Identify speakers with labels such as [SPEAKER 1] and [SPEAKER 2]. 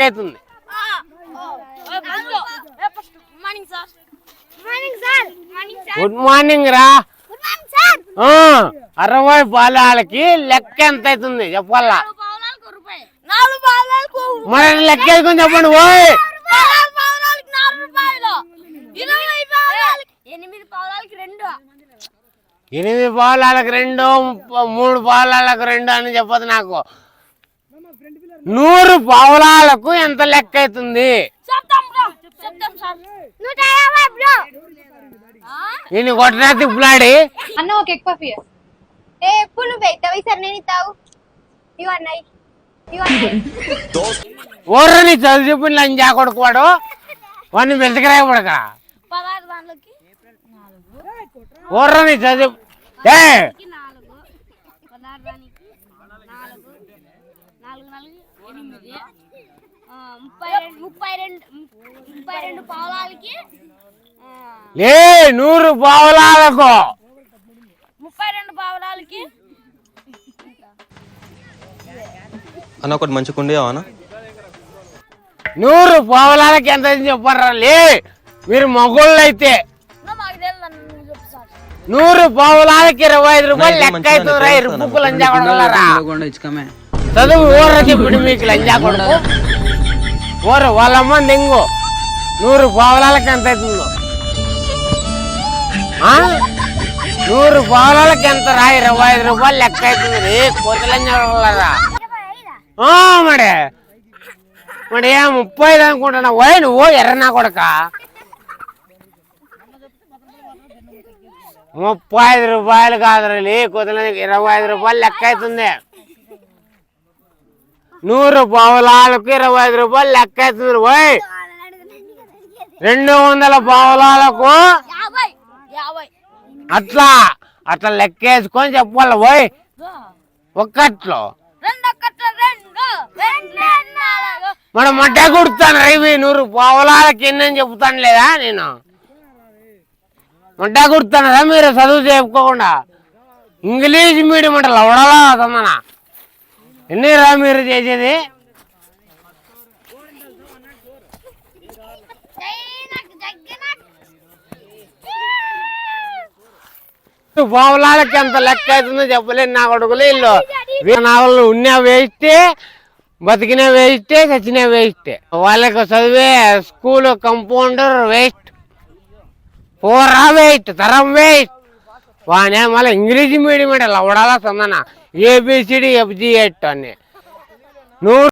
[SPEAKER 1] అవుతుంది good morning రా. అరవై పాలాలకి లెక్క ఎంత అవుతుంది చెప్పాలా మరి లెక్క వేసుకొని చెప్పండి ఓయ్!
[SPEAKER 2] ఎనిమిది పావులాలకి రెండు.
[SPEAKER 1] మూడు పావులాలకు రెండు అని చెప్పదు నాకు. నూరు పావులాలకు ఎంత లెక్క అవుతుంది? ఈయన కొట్టినా తిప్పులాడి.
[SPEAKER 3] అన్న ఒక ఎగ్ పఫ్. ఏ ఎప్పుడు నువ్వు నేను ఇస్తావు. ఇవి అన్నాయి
[SPEAKER 1] చదువు చెప్పిన లంజా వాడిని వెతకరాయ పడక
[SPEAKER 2] పదహారు దాంట్లోకి
[SPEAKER 1] ఓర్రని చదువు ఏ!
[SPEAKER 2] నాలుగు పదహారు దానికి నాలుగు నాలుగు నాలుగు ఎనిమిది ఆ, ముప్పై రెండు ముప్పై రెండు ముప్పై రెండు పావులాలకి ఆ,
[SPEAKER 1] లే నూరు పావులాలకు.
[SPEAKER 2] ముప్పై రెండు పావులాలకి
[SPEAKER 4] అన్న ఒకటి మంచి కుండి అన్న?
[SPEAKER 1] నూరు పావులాలకి ఎంత చెప్పారా లే. మీరు మగోళ్ళు అయితే నూరు పావులాలకి ఇరవై ఐదు రూపాయలు
[SPEAKER 4] నా ఇది
[SPEAKER 1] లెక్క అవుతుంది రా
[SPEAKER 4] మంచిదని
[SPEAKER 1] ఇరుపుకు
[SPEAKER 4] తెలుస్తాను.
[SPEAKER 1] లంజా కొడగలరా
[SPEAKER 5] కొండ ఇచ్చుకమే
[SPEAKER 1] చదువు ఊర చెప్పుడు మీకు లంజా కొడుకు ఊరు వాళ్ళమ్మ దెంగు నూరు పావులాలకి ఎంత అవుతుందో ఆ? నూరు పావులాలకి ఎంత రా ఇరవై ఐదు రూపాయలు లెక్క అవుతుంది రే కోతి లంజా కొడగలరా ఆ, మడే మరి ఏ ముప్పై ఐదు అనుకుంటున్నా ఓయ్ నువ్వు ఎర్రనా కొడక ముప్పై ఐదు రూపాయలు కాదు లే కుదరనికి ఇరవై ఐదు రూపాయలు లెక్క అవుతుంది. నూరు పావులాలకు ఇరవై ఐదు రూపాయలు లెక్క అవుతుంది ఓయ్ రెండు వందల పావులాలకు అట్లా అట్లా లెక్కేసుకొని చెప్పాలి ఓయ్ ఒక్కట్లో. మనం మడ్డ కుడుతాను రైవి నూరు పావులాలకి ఎన్నని చెప్తాను లేదా నేను? మడ్డ కుడుతున్నదా మీరు? చదువు చెప్పుకోకుండా. ఇంగ్లీష్ మీడియం అంటే లవడలా ఎన్ని రా మీరు చేసేది? బావులాలకి ఎంత లెక్క అవుతుందో చెప్పలేను నా కొడుకులు ఇల్లు నా వాళ్ళు ఉన్నా వేస్తే బతికినా వేస్తే చచ్చినా వేస్తే వాళ్ళకి చదివే స్కూల్ కంపౌండర్ వేస్ట్. పోరా వెయిట్ తరం వెయిట్. వానే మళ్ళీ ఇంగ్లీష్ మీడియం అంటే లవడాలా సందన. ఏబిసిడి ఎఫ్జి అని నూరు